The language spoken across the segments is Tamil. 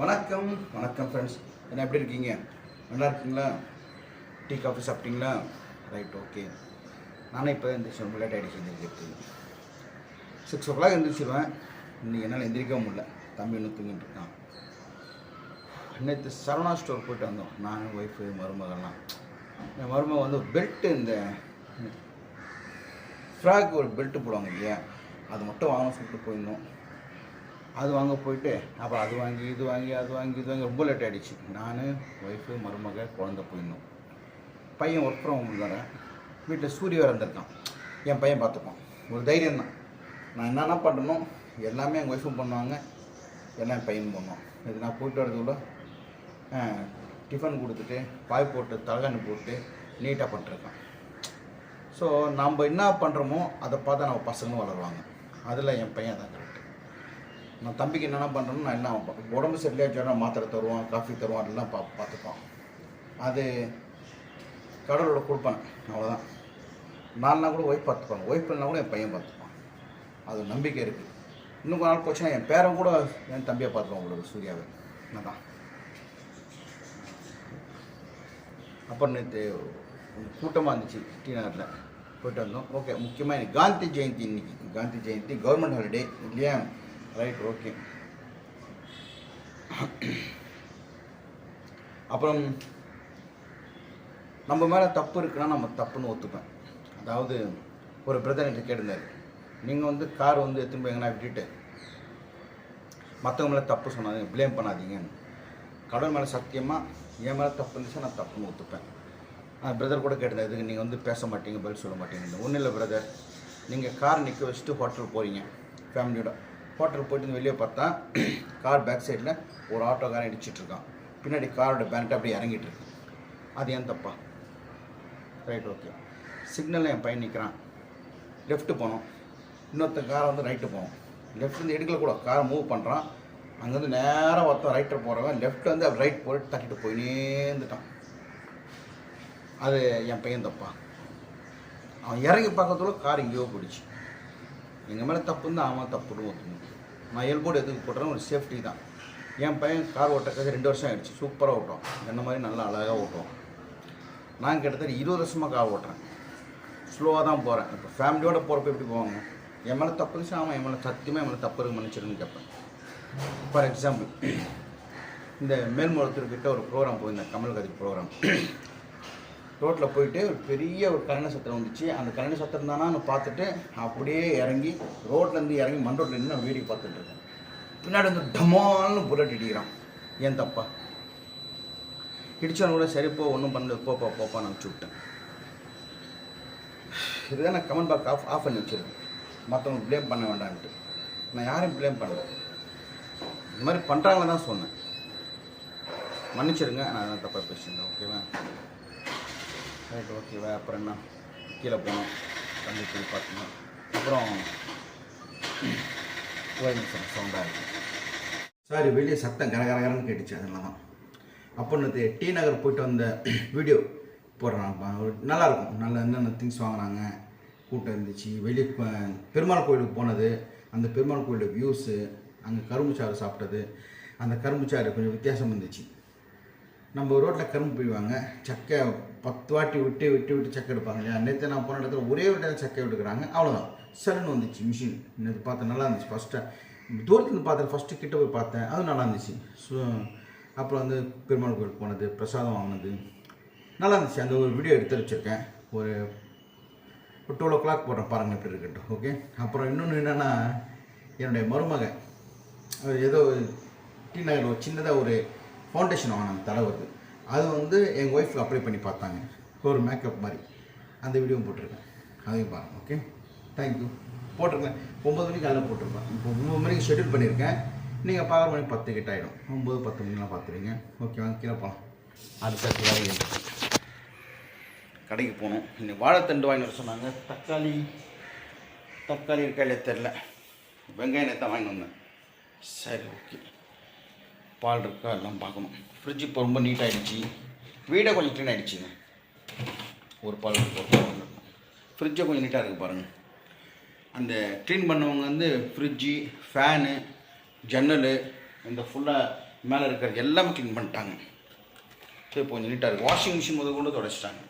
வணக்கம் வணக்கம் ஃப்ரெண்ட்ஸ் என்ன எப்படி இருக்கீங்க? நல்லா இருக்கீங்களா? டீ காஃபி சாப்பிட்டீங்களா? ரைட் ஓகே நானே இப்போ எந்திரிச்சு ரொம்ப லேட் ஆகிடுச்சு எந்திரிக்கிறது சிக்ஸ் ஓ கிளாக் எந்திரிச்சிடுவேன் இன்றைக்கி என்னால் எந்திரிக்க முடியல. தம்பி இன்னும் தூங்கிட்டு இருக்கான். நேற்று சரவணா ஸ்டோர் போயிட்டு வந்தோம். நான் ஒய்ஃபு மருமகள்லாம். என் மருமக வந்து பெல்ட்டு இந்த ஃப்ராக் ஒரு பெல்ட்டு போடுவாங்க இல்லையா? அது மட்டும் வாங்க சொல்லிட்டு போயிருந்தோம். அது வாங்க போயிட்டு அப்புறம் அது வாங்கி இது வாங்கி அது வாங்கி இது வாங்கி ரொம்ப லேட் ஆகிடுச்சு நான் ஒய்ஃபு மருமக குழந்த போயிருந்தோம் பையன் ஒர்க் ஃப்ரம் ஹோம் தானே. வீட்டில் சூரிய வேறு இருந்திருக்கான் என் பையன் பார்த்துப்பான். ஒரு தைரியம் தான். நான் என்னென்ன பண்ணணும்? எல்லாமே எங்கள் ஒய்ஃபும் பண்ணுவாங்க. எல்லாம் என் பையனும் பண்ணுவான். இது நான் போயிட்டு வரதுக்குள்ள டிஃபன் கொடுத்துட்டு பாய் போட்டு தலகாணி போட்டு நீட்டாக பண்ணிருக்கான் ஸோ நம்ம என்ன பண்ணுறோமோ அதை பார்த்தா நம்ம பசங்களும் வளருவாங்க. அதில் என் பையன் தான் நான் தம்பிக்கு என்னென்ன பண்ணுறேன்னு நான் என்ன பார்ப்பேன். உடம்பு சரியில்லையா சொன்னால் மாத்திரை தருவான் காஃபி தருவான் அதெல்லாம் பா பார்த்துப்பான் அது கடவுளோட கொடுப்பேன். அவ்வளோதான் நாலுனா கூட ஒய்ஃப் பார்த்துப்பாங்க. ஒய்ஃப் இல்லைனா கூட என் பையன் பார்த்துப்பான். அது நம்பிக்கை இருக்குது இன்னும் கொஞ்ச நாள் போச்சுன்னா என் பேரன் கூட என் தம்பியை பார்த்துப்பான் உங்களுக்கு சூர்யாவை. தான் அப்புறம் நேற்று கூட்டமாக இருந்துச்சு டி நகரில். போயிட்டு வந்தோம். ஓகே முக்கியமாக காந்தி ஜெயந்தி இன்னைக்கு. காந்தி ஜெயந்தி கவர்மெண்ட் ஹாலிடே இல்லையா? ரைட் ஓகே அப்புறம் நம்ம மேலே தப்பு இருக்குன்னா நம்ம தப்புன்னு ஒத்துப்பேன். அதாவது ஒரு பிரதர் என்கிட்ட நீங்கள் வந்து கார் வந்து எடுத்துன்னு போய் விட்டுட்டு மற்றவங்க மேலே தப்பு சொன்னாதீங்க ப்ளேம் பண்ணாதீங்கன்னு. கடவுள் மேலே சத்தியமாக என் மேலே தப்பு இருந்துச்சு நான் தப்புன்னு ஒத்துப்பேன். பிரதர் கூட கேட்டிருந்தேன் இதுக்கு நீங்கள் வந்து பேச மாட்டீங்க பதில் சொல்ல மாட்டீங்க ஒன்றும் இல்லை பிரதர் நீங்கள் கார் நிற்க வச்சுட்டு ஹோட்டல் போகிறீங்க ஃபேமிலியோட ஹோட்டல் போயிட்டு வெளியே பார்த்தா கார் பேக் சைடில் ஒரு ஆட்டோக்காரன் இடிச்சிட்டு இருக்கான் பின்னாடி காரோட பேனட் அப்படியே இறங்கிட்டு இருக்கு அது ஏன் தப்பா? ரைட் ஓகே சிக்னலில் என் பையன் நிற்கிறான் லெஃப்ட்டு போனோம். இன்னொருத்த காரை வந்து ரைட்டு போனோம். லெஃப்ட்லேருந்து எடுக்கல கூட. காரை மூவ் பண்ணுறான் அங்கேருந்து நேராக ஒருத்தன் ரைட்டர் போகிறவன் லெஃப்ட் வந்து அப்படி ரைட் போட்டு தட்டிட்டு போய் நேர்ந்துட்டான் அது என் பையன் தப்பா? அவன் இறங்கி பார்க்கறதுக்குள்ள கார் எங்கேயோ போயிடுச்சு. எங்கள் மேலே தப்பு தான் அவன் தப்புன்னு ஒத்துக்கணும். நான் எல்போர்டு எதுக்கு போட்டுறேன் ஒரு சேஃப்டி தான். என் பையன் கார் ஓட்டக்காக ரெண்டு வருஷம் ஆகிடுச்சு சூப்பராக ஓட்டும் என்ன மாதிரி நல்லா அழகாக ஓட்டும் நான் கிட்டத்தட்ட இருபது வருஷமாக கார் ஓட்டுறேன். ஸ்லோவாக தான் போகிறேன் இப்போ ஃபேமிலியோடு போகிறப்ப எப்படி போவாங்க? என் மேலே தப்பு இருந்துச்சு அவன் என் மேலே சத்தியமாக என் மேலே தப்பு இருக்கு மன்னிச்சிருன்னு கேட்பேன். ஃபார் எக்ஸாம்பிள் இந்த மேல்முளத்தூர்கிட்ட ஒரு ப்ரோக்ராம் போயிருந்தேன். கமல்கதி ப்ரோக்ராம் ரோட்டில் போயிட்டு ஒரு பெரிய ஒரு கரண சத்திரம் வந்துச்சு. அந்த கரண சத்திரம் நான் பார்த்துட்டு அப்படியே இறங்கி ரோட்லேருந்து இறங்கி மண் ரோட்டில் நின்று நான் வீடியோ பார்த்துட்டு இருக்கேன். பின்னாடி வந்து டமால்னு புல்லட் இடிக்கிறான். ஏன் தப்பா? இடிச்சவன் கூட சரி போ ஒன்றும் பண்ணல. போப்பா போப்பா நான் விட்டேன். இதுதான் நான் கமெண்ட் பாக்ஸ் ஆஃப் ஆஃப் பண்ணி வச்சிருக்கேன். மற்றவங்க ப்ளேம் பண்ண வேண்டான்ட்டு. நான் யாரையும் ப்ளேம் பண்ணல. இந்த மாதிரி பண்ணுறாங்களே தான் சொன்னேன். மன்னிச்சிருங்க நான் தப்பாக பேசியிருந்தேன் ஓகேவா ரைட் ஓகேவா அப்புறம் என்ன? கீழே போனோம் தம்பி போய் பார்த்தோம் அப்புறம் கோயம்புத்தூர் சவுண்டாக இருக்கு. சாரி வெளியே சத்தம் கரகரகரன்னு கேட்டுச்சு அதனால தான் அப்போ நேற்று டி நகர் போயிட்டு வந்த வீடியோ போடுறேன் நல்லா நல்ல என்னென்ன திங்ஸ் வாங்கினாங்க கூட்டம் இருந்துச்சு. வெளியே பெருமாள் கோயிலுக்கு போனது அந்த பெருமாள் கோயிலோட வியூஸு அங்கே கரும்புச்சாறு சாப்பிட்டது அந்த கரும்புச்சாறு கொஞ்சம் வித்தியாசம் இருந்துச்சு. நம்ம ரோட்டில் கரும்பு போய்வாங்க சக்கை பத்து வாட்டி விட்டு விட்டு விட்டு சக்கை எடுப்பாங்க. இல்லையா? நேற்று நான் போன இடத்துல ஒரே ஒரு இடத்துல செக் எடுக்கிறாங்க. அவ்வளோதான் சரன்னு வந்துச்சு மிஷின் நேற்று பார்த்தேன் நல்லா இருந்துச்சு. ஃபஸ்ட்டு தூரத்துலேருந்து பார்த்தேன் ஃபஸ்ட்டு கிட்ட போய் பார்த்தேன். அதுவும் நல்லா இருந்துச்சு. ஸோ அப்புறம் வந்து பெருமாள் கோயில் போனது பிரசாதம் வாங்கினது. நல்லா இருந்துச்சு. அந்த ஒரு வீடியோ எடுத்து வச்சுருக்கேன். ஒரு ஒரு டுவெல் ஓ கிளாக் போடுறேன். பாருங்கள் எப்படி இருக்கட்டும் ஓகே அப்புறம் இன்னொன்று என்னென்னா என்னுடைய மருமகன் ஏதோ டி நகர் ஒரு சின்னதாக ஒரு ஃபவுண்டேஷன் வாங்கினாங்க தலைவருக்கு. அது வந்து எங்கள் ஒய்ஃப்க்கு அப்ளை பண்ணி பார்த்தாங்க. ஒரு மேக்கப் மாதிரி. அந்த வீடியோவும் போட்டிருக்கேன். அதையும் பாருங்கள் ஓகே தேங்க்யூ போட்டிருக்கேன். ஒம்பது மணிக்கு காலையில் போட்டிருப்பேன். இப்போ ஒம்பது மணிக்கு ஷெட்யூல் பண்ணியிருக்கேன். நீங்கள் பார்க்குற மணி பத்து கிட்ட ஆகிடும் ஒம்பது பத்து மணிலாம் பார்த்துருங்க ஓகே வாங்க கீழே போகலாம் அடுத்த வேலை கடைக்கு போகணும். இன்னும் வாழைத்தண்டு வாங்கி வர சொன்னாங்க. தக்காளி தக்காளி இருக்கா தெரில வெங்காயம் நேற்று வாங்கி வந்தேன். சரி ஓகே பால் இருக்கா எல்லாம் பார்க்கணும். ஃப்ரிட்ஜ் இப்போ ரொம்ப நீட் ஆகிடுச்சு வீடே கொஞ்சம் க்ளீன் ஆகிடுச்சிங்க ஒரு பால் ஒரு பால் ஃப்ரிட்ஜை கொஞ்சம் நீட்டாக இருக்குது பாருங்கள் அந்த க்ளீன் பண்ணவங்க வந்து ஃப்ரிட்ஜு ஃபேனு ஜன்னல் இந்த ஃபுல்லாக மேலே இருக்கிறது எல்லாமே க்ளீன் பண்ணிட்டாங்க. சரி இப்போ கொஞ்சம் நீட்டாக இருக்குது வாஷிங் மிஷின் முதல் கொண்டு தொடச்சிட்டாங்க.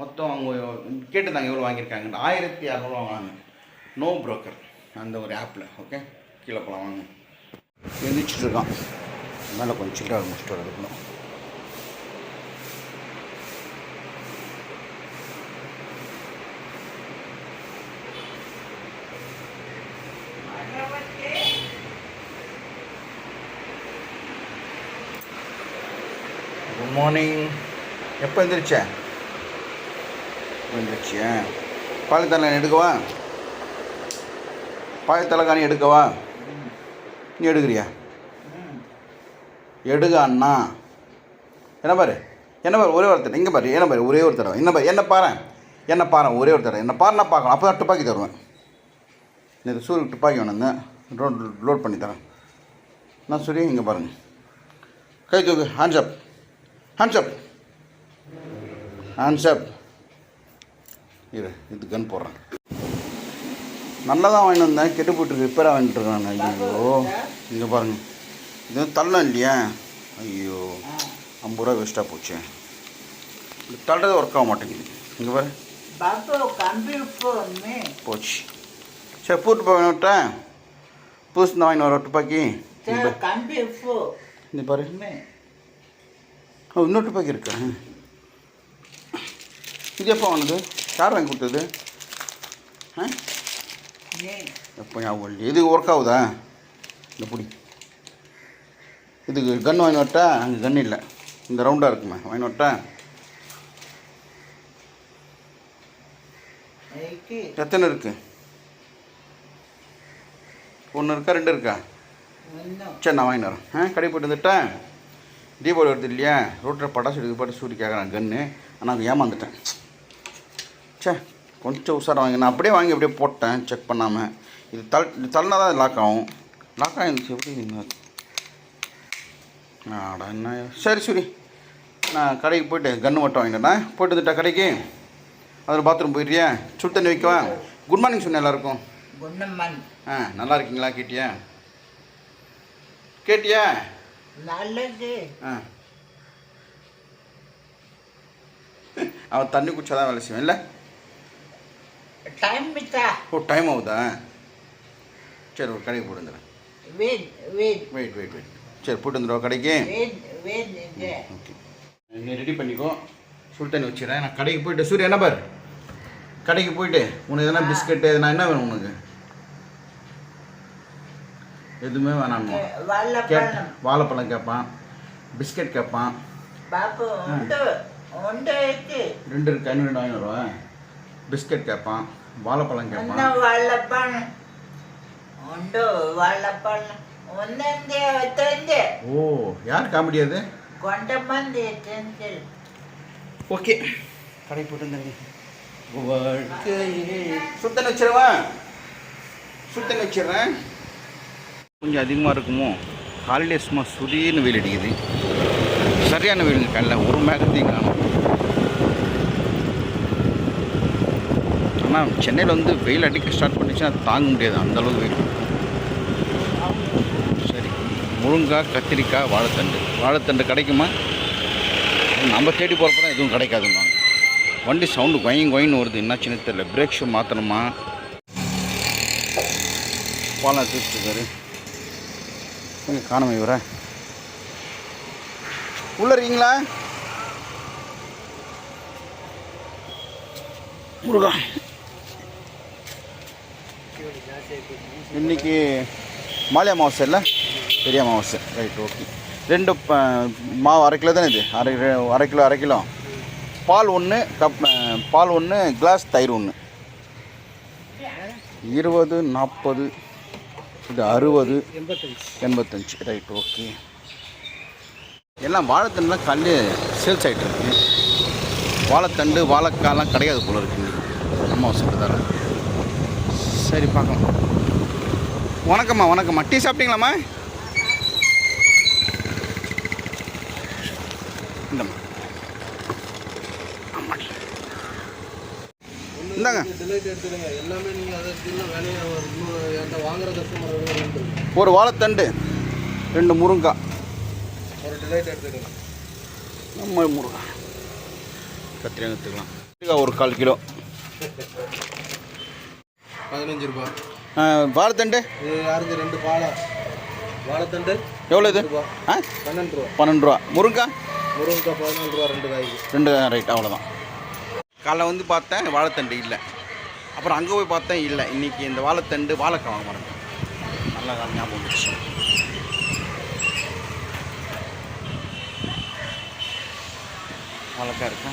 மொத்தம் அவங்க கேட்டுதாங்க எவ்வளோ வாங்கியிருக்காங்க ஆயிரத்தி இரநூறுவா வாங்க நோ புரோக்கர் அந்த ஒரு ஆப்பில் ஓகே கீழே போகலாம் வாங்க. எழுந்திரிச்சிட்டு இருக்கான். மேலே கொஞ்சம் சில்லறை முடிச்சுட்டு வரதுக்கணும் குட் மார்னிங் எப்போ எந்திரிச்ச? எந்திரிச்சியா? பால் தலை எடுக்கவா? பால் தலைக்காணி எடுக்கவா? நீ எடுக்கிறியா? எடுக அண்ணா. என்ன பாரு? என்ன பாரு? ஒரே ஒருத்தர் இங்கே பாரு. என்ன பாரு? ஒரே ஒரு தடவை. என்ன பாரு? என்ன பாரு? என்ன பாரு? ஒரே ஒரு தடவை. என்ன பாரு நான் அப்போ தான் துப்பாக்கி தருவேன். நேற்று சூரிய துப்பாக்கி வேணுங்க லோட் லோட் பண்ணி தரேன். நான் சூரிய? இங்கே பாருங்க. கை தூக்கு. Hands up hands up hands up இரு இது கன் போடுறேன். நல்லா தான் வாங்கிட்டு வந்தேன். கெட்டு போயிட்டு ரிப்பேராக வாங்கிட்டு இருக்காங்க ஐயோ. இங்கே பாருங்கள் இது தள்ளம் இல்லையா? ஐயோ ஐம்பது ரூபா வேஸ்ட்டாக போச்சு. இது தள்ளுறது ஒர்க் ஆக மாட்டேங்குது. இங்கே பாரு. போச்சு. சரி பூட்டு போய் விட்டேன் புதுசு தான் வாங்கிட்டு வர துப்பாக்கி. இந்த பாரு. இன்னொரு துப்பாக்கி இருக்கா? இது எப்போ வாங்கினது யார் வாங்கி கொடுத்தது? ஆ. எப்போ ஞாபகம் இல்லையே. இது ஒர்க் ஆகுதா? இந்த புடி. இதுக்கு கன் வாங்கி வரட்டா அங்கே கன் இல்லை. இந்த ரவுண்டாக இருக்குமே வாங்கி Iki. எத்தனை இருக்கு? ஒன்று இருக்கா ரெண்டு இருக்கா? சரி நான் வாங்கிட்டு வரேன். ஆ கடை போயிட்டு வந்துட்டேன். தீபாவளி வருது இல்லையா? ரோட்டில் பட்டாசு எடுக்க பாட்டு சூடி கேட்குறான் கன்று ஆனால் ஏமாந்துட்டேன். சே கொஞ்சம் உஷாரம் வாங்கி நான் அப்படியே வாங்கி அப்படியே போட்டேன் செக் பண்ணாமல் இது தள் தள்ளினா தான் லாக் ஆகும். லாக் ஆகிருந்துச்சு எப்படி ஆடா என்ன? சரி சரி. நான் கடைக்கு போயிட்டு கன்று மட்டும் வாங்கிட்டேன் போயிட்டு வந்துட்டா கடைக்கு. அதில் பாத்ரூம் போயிடுறியா சுடு தண்ணி வைக்கவா? குட் மார்னிங் சொன்னேன் எல்லாருக்கும். Gunaman. ஆ நல்லா இருக்கீங்களா? கேட்டியா? கேட்டியா? Nalagi. ஆ. அவன் தண்ணி குடிச்சாதான் வேலை செய்வான். இல்லை? Kita. ஓ டைம் ஆகுதா? சரி ஒரு கடைக்கு போட்டு வந்துடுறேன். Wait, wait. Wait wait wait சரி போட்டு வந்துடுவா கடைக்கு. ஓகே. நீ ரெடி பண்ணிக்கோ. சுடு தண்ணி வச்சிடறேன். நான் கடைக்கு போயிட்டு சூரிய என்ன பாரு? கடைக்கு போயிட்டு உனக்கு எதனா பிஸ்கட்டு எதனா என்ன வேணும் உனக்கு? எதுவுமே வேணாம்மா. கேட். வாழைப்பழம். கேட்பான். பிஸ்கட் கேட்பான். ரெண்டு இருக்கு? ஐநூறு ரெண்டு வாங்கி வருவேன் பிஸ்கட் கேட்பான். வாழைப்பழம் கேட்பான். walapan? Undu walapan. ஓ யார் காமெடி அது? ஓகே. கடை போட்டு சுத்தம் வச்சிடவா சுத்தம் வச்சிடுறேன் கொஞ்சம் அதிகமாக இருக்குமோ? ஹாலிடே சும்மா சுதீர்னு வெயில் அடிக்குது. சரியான வெயில் கல்ல ஒரு மேகத்தையும் காணும். ஆனால் சென்னையில் வந்து வெயில் அடிக்க ஸ்டார்ட் பண்ணிச்சுன்னா தாங்க முடியாது. அந்தளவுக்கு வெயில். முருங்காய் கத்திரிக்காய் வாழைத்தண்டு. வாழைத்தண்டு கிடைக்குமா? நம்ம தேடி போகிறப்ப தான் எதுவும் கிடைக்காதுன்னாங்க வண்டி சவுண்டு கொயின் கொயின்னு வருது. என்னாச்சுன்னு தெரியல. பிரேக் ஷூ மாற்றணுமா பாலம் தூக்கிட்டு கொஞ்சம் காணும் இவரை உள்ள இருக்கீங்களா? முருகா. இன்னைக்கு மாலை அமாவாசை இல்லை? பெரிய அமாவாசை ரைட் ஓகே ரெண்டு மாவு அரை கிலோ தானே இது? அரை அரை கிலோ அரை கிலோ. பால் ஒன்று கப் பால் ஒன்று கிளாஸ் தயிர் ஒன்று இருபது நாற்பது இது அறுபது எண்பத்தஞ்சு. ரைட் ஓகே எல்லாம் வாழைத்தண்டுலாம் கல் சேல்ஸ் ஆகிட்டு இருக்கு. வாழைத்தண்டு வாழைக்காலாம் கிடையாது போல இருக்கு. இன்னைக்கு. அமாவாசை சரி பார்க்கலாம். வணக்கம்மா வணக்கம்மா. டீ சாப்பிட்டீங்களாம்மா? ஆமாடி. இந்தாங்க. ஒரு வாழைத்தண்டு ரெண்டு முருங்காய் ஒரு டிலைட் எடுத்துடுங்க நம்ம முருங்காய் கத்திரிக்காய் எடுத்துக்கலாம். கத்திரிக்காய் ஒரு கால் கிலோ. பதினஞ்சு ரூபா. ஆ, வாழைத்தண்டு? ரெண்டு வாழைத்தண்டு எவ்வளோ இது? பன்னெண்டு ரூபா. பன்னெண்டு ரூபா. முருங்காய் முருங்கைக்காய் பதினாலு ரூபா ரெண்டு காய்க்கு ரெண்டு ரைட் அவ்வளோதான் காலைல வந்து பார்த்தேன் வாழைத்தண்டு இல்லை. அப்புறம் அங்கே போய் பார்த்தேன் இல்லை. இன்றைக்கி இந்த வாழைத்தண்டு வாழைக்காய் வாங்க மறந்தேன் நல்லா காலம் ஞாபகம் வந்துச்சு வாழைக்காய் இருக்கா.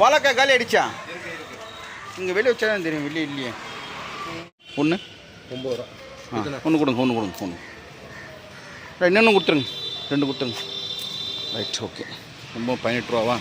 வாழைக்காய் காலி அடிச்சா இங்கே வெளியே வச்சா தான் தெரியும் வெளியே இல்லையே. ஒன்று ஒம்பது ரூபா. ஒன்று கொடுங்க ஒன்று கொடுங்க ஒன்று ரைட் இன்னொன்று கொடுத்துருங்க. ரெண்டு கொடுத்துருங்க. Right okay. ரொம்ப பதினெட்டு ரூபாவா?